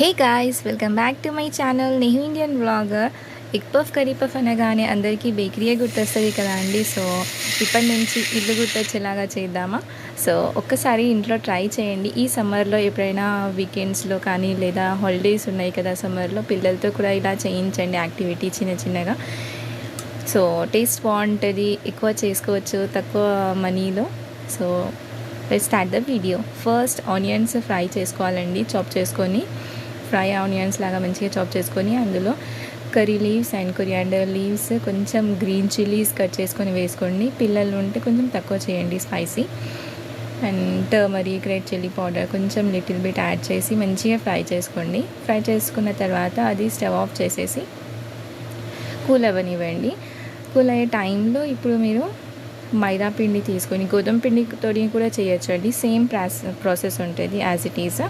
Hey guys welcome back to my channel Nehu Indian blogger egg puff curry puff అనగానే అందరికీ బేకరీయే గుర్తొస్తుంది కదా అండి. సో ఇప్పటి నుంచి ఇల్లు గుర్తొచ్చేలాగా చేద్దామా? సో ఒక్కసారి ఇంట్లో ట్రై చేయండి. ఈ సమ్మర్లో ఎప్పుడైనా వీకెండ్స్లో కానీ లేదా హాలిడేస్ ఉన్నాయి కదా సమ్మర్లో పిల్లలతో కూడా ఇలా చేయించండి యాక్టివిటీ చిన్న చిన్నగా. సో టేస్ట్ బాగుంటుంది ఎక్కువ చేసుకోవచ్చు తక్కువ మనీలో. So let start the video first onions fry చేసుకోవాలండి చాప్ చేసుకొని. ఫ్రై ఆనియన్స్ లాగా మంచిగా చాప్ చేసుకొని అందులో curry leaves and coriander leaves కొంచెం గ్రీన్ చిల్లీస్ కట్ చేసుకొని వేసుకోండి. పిల్లలు ఉంటే కొంచెం తక్కువ చేయండి spicy. And turmeric red chilli powder కొంచెం లిటిల్ బిట్ యాడ్ చేసి మంచిగా ఫ్రై చేసుకోండి. ఫ్రై చేసుకున్న తర్వాత అది స్టవ్ ఆఫ్ చేసేసి కూల్ అవ్వనివ్వండి. కూల్ అయ్యే టైంలో ఇప్పుడు మీరు మైదా పిండి తీసుకొని గోధుమ పిండితో కూడా చేయొచ్చు అండి సేమ్ ప్రాసెస్ ప్రాసెస్ ఉంటుంది as it is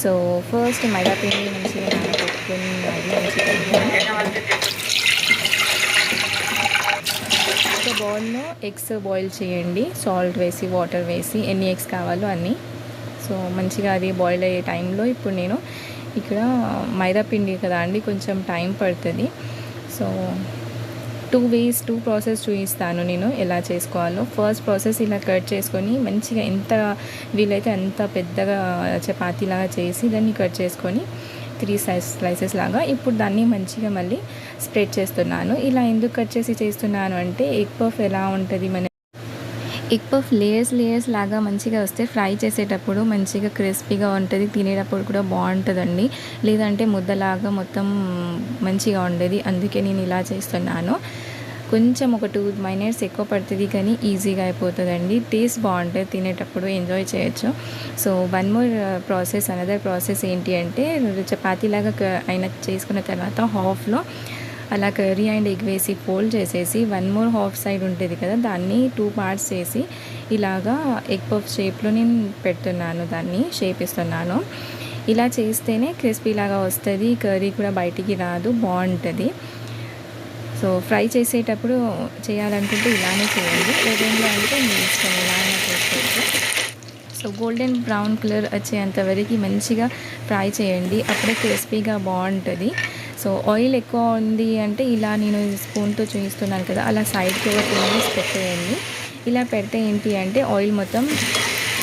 so first maida పిండి మంచిగా నానబెట్టుకొని అది మంచిగా ఒక బౌల్లో ఎగ్స్ బాయిల్ చేయండి. సాల్ట్ వేసి వాటర్ వేసి ఎన్ని ఎగ్స్ కావాలో అన్నీ. సో మంచిగా అది బాయిల్ అయ్యే టైంలో ఇప్పుడు నేను ఇక్కడ మైదా పిండి కదా అండి కొంచెం టైం పడుతుంది. So two ways two process చూపిస్తాను నేను ఎలా చేసుకోవాలో. ఫస్ట్ ప్రాసెస్ ఇలా కట్ చేసుకొని మంచిగా ఎంత వీలైతే అంత పెద్దగా చపాతీలాగా చేసి దాన్ని కట్ చేసుకొని త్రీ సైజ్ స్లైసెస్ లాగా ఇప్పుడు దాన్ని మంచిగా మళ్ళీ స్ప్రెడ్ చేస్తున్నాను. ఇలా ఎందుకు కట్ చేసి చేస్తున్నాను అంటే ఎగ్ పఫ్ ఎలా ఉంటుంది మన ఎగ్ పఫ్ లేయర్స్ లేయర్స్ లాగా మంచిగా వస్తే ఫ్రై చేసేటప్పుడు మంచిగా క్రిస్పీగా ఉంటుంది తినేటప్పుడు కూడా బాగుంటుందండి. లేదంటే ముద్దలాగా మొత్తం మంచిగా ఉండేది. అందుకే నేను ఇలా చేస్తున్నాను. కొంచెం ఒక టూ మినిట్స్ ఎక్కువ పడుతుంది కానీ ఈజీగా అయిపోతుందండి. టేస్ట్ బాగుంటుంది తినేటప్పుడు ఎంజాయ్ చేయొచ్చు. So one more process another process ఏంటి అంటే చపాతీలాగా అయిన చేసుకున్న తర్వాత హాఫ్లో అలా కర్రీ అండ్ ఎగ్ వేసి ఫోల్డ్ చేసేసి వన్ మోర్ హాఫ్ సైడ్ ఉంటుంది కదా దాన్ని టూ పార్ట్స్ చేసి ఇలాగా ఎగ్ పఫ్ షేప్లో నేను పెడుతున్నాను దాన్ని షేప్ ఇస్తున్నాను ఇలా చేస్తేనే క్రిస్పీ లాగా వస్తుంది కర్రీ కూడా బయటికి రాదు బాగుంటుంది. సో ఫ్రై చేసేటప్పుడు చేయాలనుకుంటే ఇలానే చేయండి లేదంటే అంటే మీ ఇష్టం ఇలానే చేసుకోవచ్చు సో గోల్డెన్ బ్రౌన్ కలర్ వచ్చేంత వరకు మంచిగా ఫ్రై చేయండి అప్పుడే క్రిస్పీగా బాగుంటుంది. సో ఆయిల్ ఎక్కువ ఉంది అంటే ఇలా నేను స్పూన్తో చూపిస్తున్నాను కదా అలా సైడ్కి ఒక టూ మినిట్స్ పెట్టేయండి. ఇలా పెడితే ఏంటి అంటే ఆయిల్ మొత్తం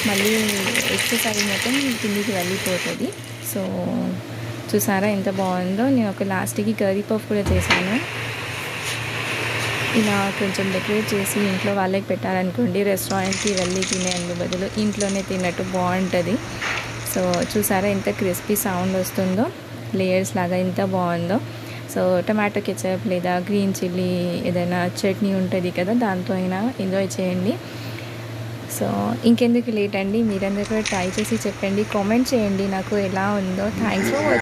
మళ్ళీ ఎక్సర్సైజ్ మొత్తం కిందికి వెళ్ళిపోతుంది. సో చూసారా ఎంత బాగుందో నేను ఒక లాస్ట్కి కర్రీ పఫ్ కూడా చేశాను. ఇలా కొంచెం డెకరేట్ చేసి ఇంట్లో వాళ్ళకి పెట్టాలనుకోండి రెస్టారెంట్కి వెళ్ళి తినే బదులు ఇంట్లోనే తిన్నట్టు బాగుంటుంది. సో చూసారా ఎంత క్రిస్పీ సౌండ్ వస్తుందో. లేయర్స్ లాగా ఎంత బాగుందో. సో టమాటో కెచప్ లేదా గ్రీన్ చిల్లీ ఏదైనా చట్నీ ఉంటుంది కదా దాంతో అయినా ఎంజాయ్ చేయండి. సో ఇంకెందుకు లేట్ అండి? మీరందరూ కూడా ట్రై చేసి చెప్పండి. కామెంట్ చేయండి నాకు ఎలా ఉందో. Thanks for